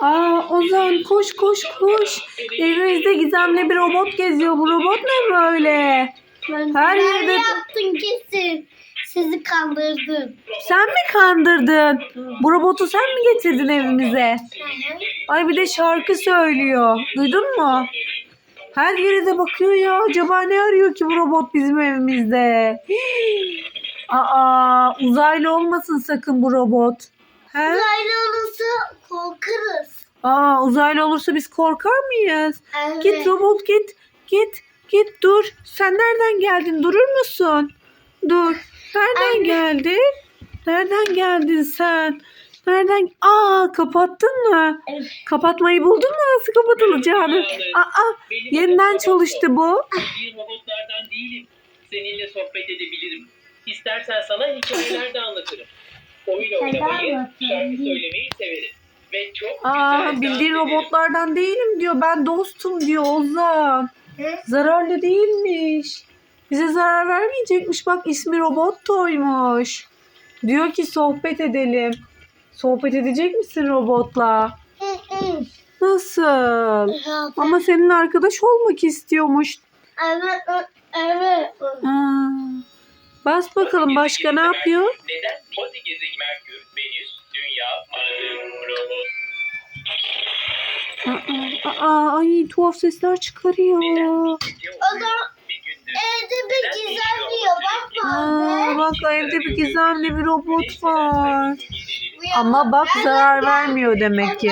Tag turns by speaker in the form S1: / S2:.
S1: Aa Ozan koş koş koş. Evimizde gizemli bir robot geziyor. Bu robot ne böyle? Her
S2: ne
S1: yerde-
S2: yaptın kesin? Sizi kandırdım.
S1: Sen mi kandırdın? Bu robotu sen mi getirdin evimize? Ay bir de şarkı söylüyor. Duydun mu? Her yere de bakıyor ya. Acaba ne arıyor ki bu robot bizim evimizde? Hii. Aa uzaylı olmasın sakın bu robot. He?
S2: Uzaylı olursa.
S1: Aa uzaylı olursa biz korkar mıyız?
S2: Evet.
S1: Git robot git. Git. Git dur. Sen nereden geldin? Durur musun? Dur. Nereden
S2: Anne.
S1: geldin? Nereden geldin sen? Nereden? Aa kapattın mı?
S2: Evet.
S1: Kapatmayı buldun mu? Nasıl kapatılacağını? Aa yeniden çalıştı bu.
S3: Bir robotlardan değilim. Seninle sohbet edebilirim. İstersen sana hikayeler de anlatırım. Oyun oynamayı, şarkı söylemeyi severim. Çok
S1: Aa
S3: güzel
S1: bildiğin
S3: dans
S1: robotlardan değilim diyor. Ben dostum diyor Ozan.
S2: Hı?
S1: Zararlı değilmiş. Bize zarar vermeyecekmiş. Bak ismi Robot Toy'muş. Diyor ki sohbet edelim. Sohbet edecek misin robotla? Nasıl? Ama senin arkadaş olmak istiyormuş.
S2: Evet. Evet.
S1: Ha. Bas bakalım başka ne yapıyor?
S3: Neden? Gezegen Merkür,
S1: Aa, aa, ay tuhaf sesler çıkarıyor.
S3: Gündür.
S2: evde bir gizem diyor. Bak
S1: Aa, bak evde bir gizemli bir robot var. Ama bak zarar vermiyor demek ki.